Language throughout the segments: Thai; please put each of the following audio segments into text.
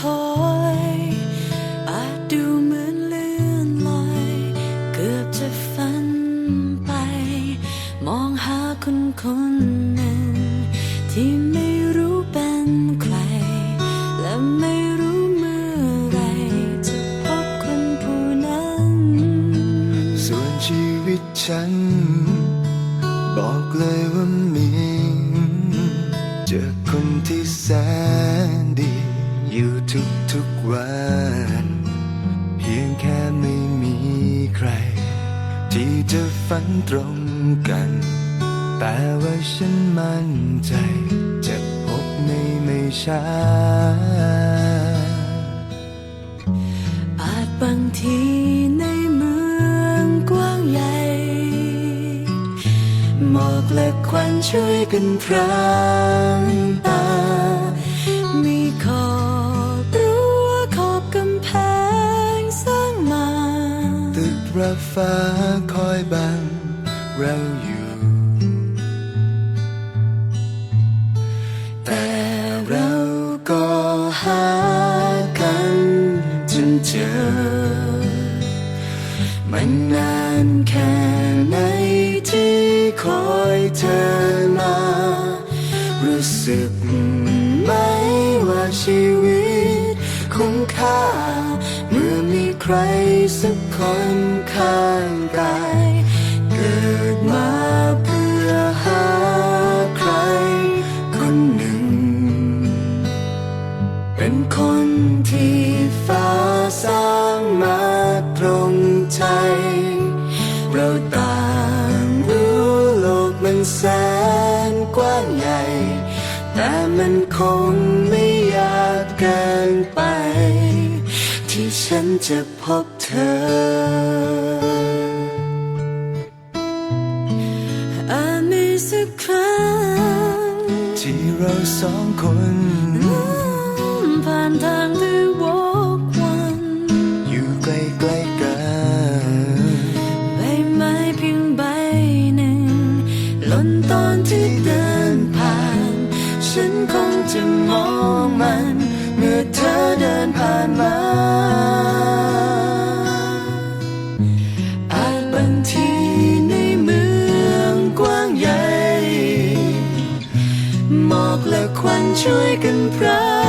call. อยู่ทุกทุกวัน เพียงแค่ไม่มีใคร ที่จะฝันตรงกัน แต่ว่าฉันมั่นใจ จะพบในไม่ช้าอาจบางทีในเมืองกว้างใหญ่หมอกและควันช่วยกันพรา ฟ้าคอยบังเราอยู่ แต่เราก็หากันจนเจอ มันนานแค่ไหนที่คอยเธอมา รู้สึกไหมว่าชีวิตคุ้มค่า เมื่อมีใครสักคน ข้างกายเกิดมาเพื่อหาใคร คนหนึ่ง เป็นคนที่ฟ้าสร้างมาตรงใจ เราต่างรู้โลกมันแสนกว้างใหญ่ แต่มันคงไม่ยากเกินไป ที่ฉันจะพบ อ อาจมีสักครั้งที่เราสองคน ผ่านทางที่วกวันอยู่ใกล้ๆกัน ใบไม้เพียงใบหนึ่งหล่นตอนที่เดินผ่าน ฉันคงจะมองมัน เมื่อเธอเดินผ่านมาอา ช่วยกันพรา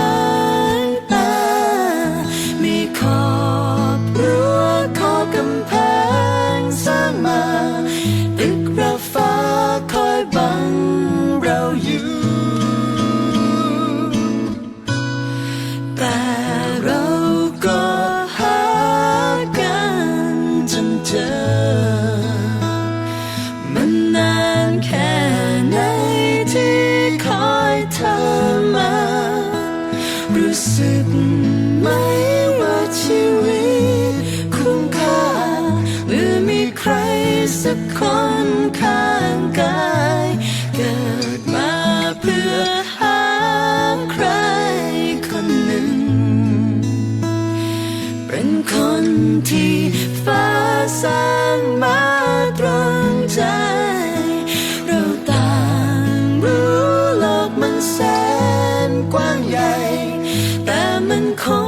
แ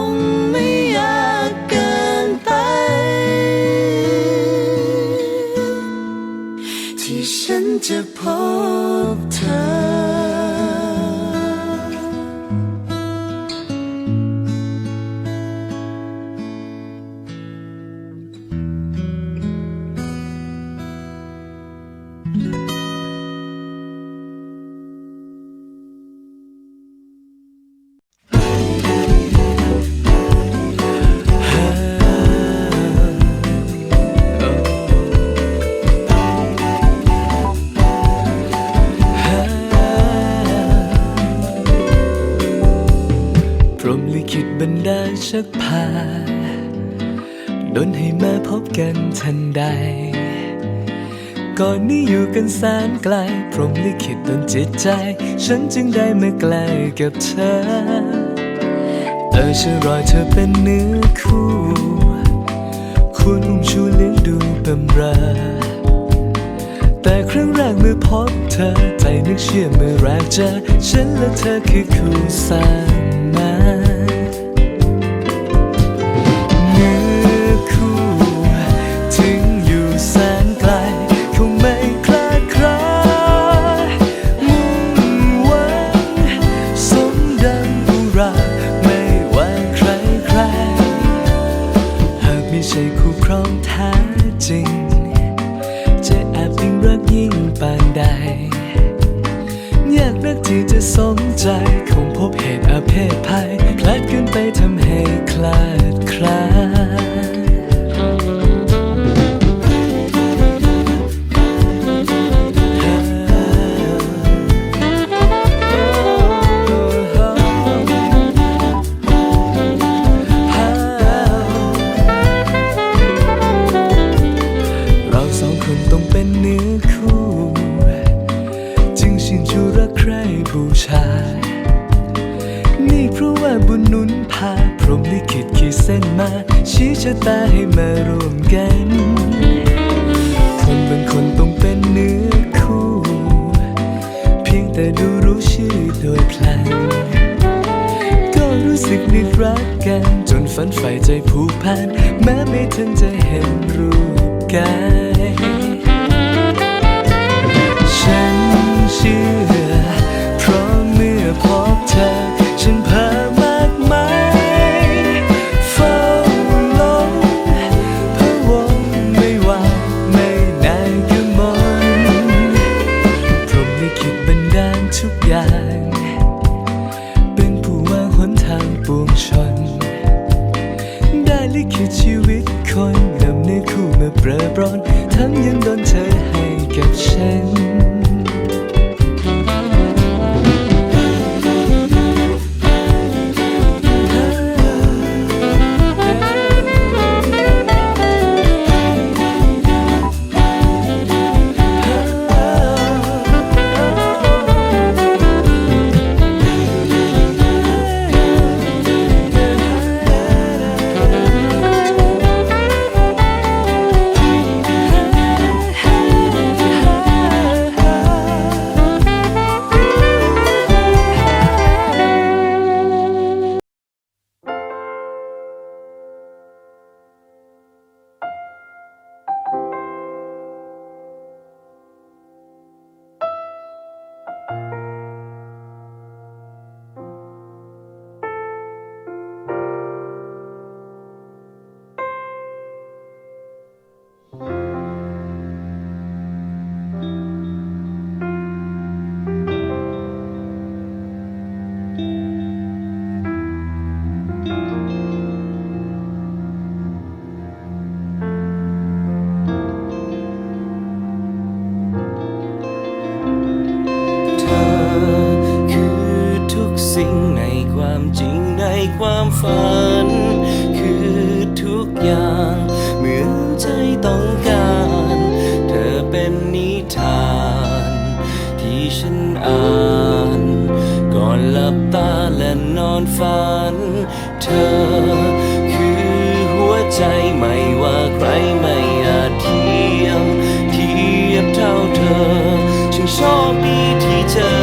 กันทันใด ก่อนนี้อยู่กันแสนไกล พรมลิขิตดนจิตใจ ฉันจึงได้มาใกล้กับเธอ เออฉันรอเธอเป็นเนื้อคู่ คุณอุ้มชูเลี้ยงดูบำรอแต่ครั้งแรกเมื่อพบเธอ ใจนึกเชื่อเมื่อแรกเจอ ฉันและเธอคือคู่สร้าง ฝันใฝ่ใจผูกพันแม้ไม่ทันจะเห็นรูปกัน ลับตาและนอนฝัน เธอ คือหัวใจไม่ว่าใครไม่อาจเทียม เทียบเท่าเธอ ฉันชอบดีที่เจอ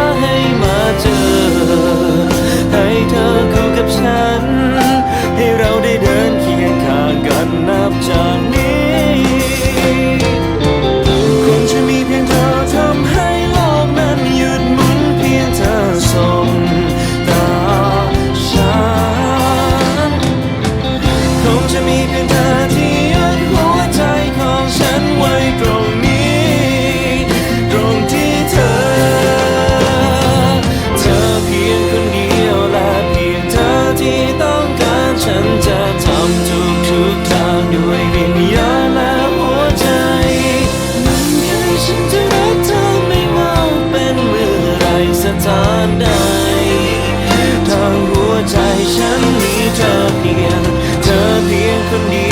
变得。could need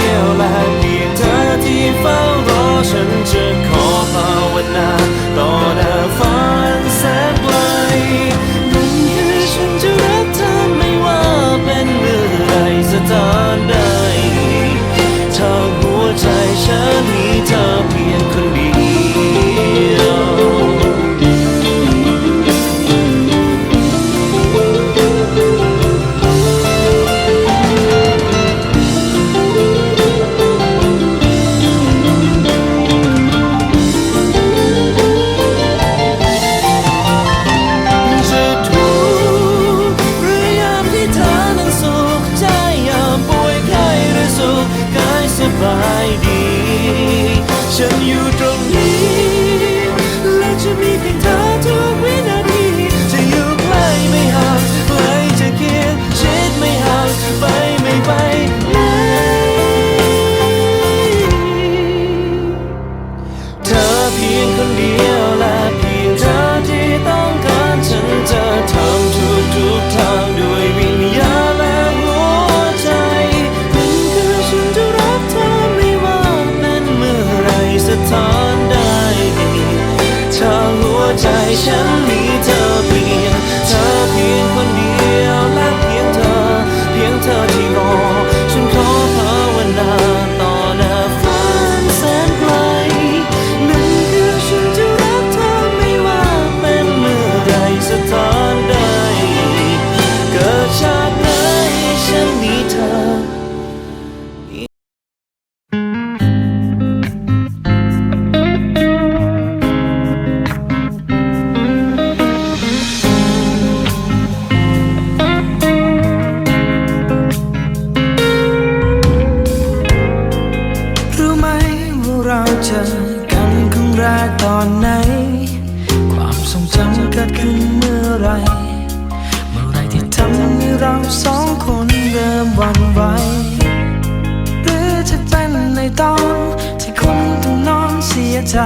ใจ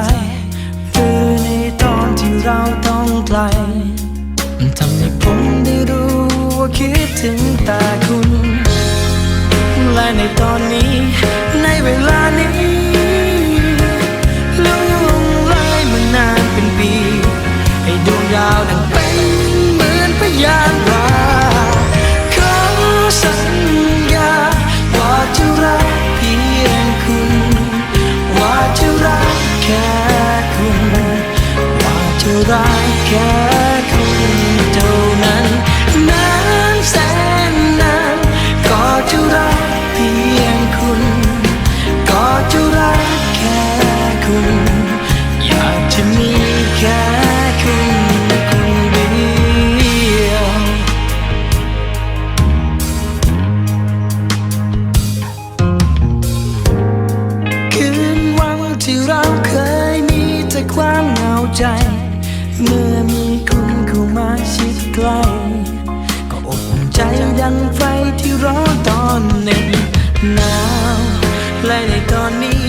หรือในตอนที่เราต้องไกลทำให้ผมได้รู้ว่าคิดถึงแต่คุณ และในตอนนี้ในเวลานี้ เมื่อมีคุณเข้ามาชิดใกล้ก็อบอุ่ใจดังไฟที่ร้อนตอนหนึ่งหนาวและในตอนนี้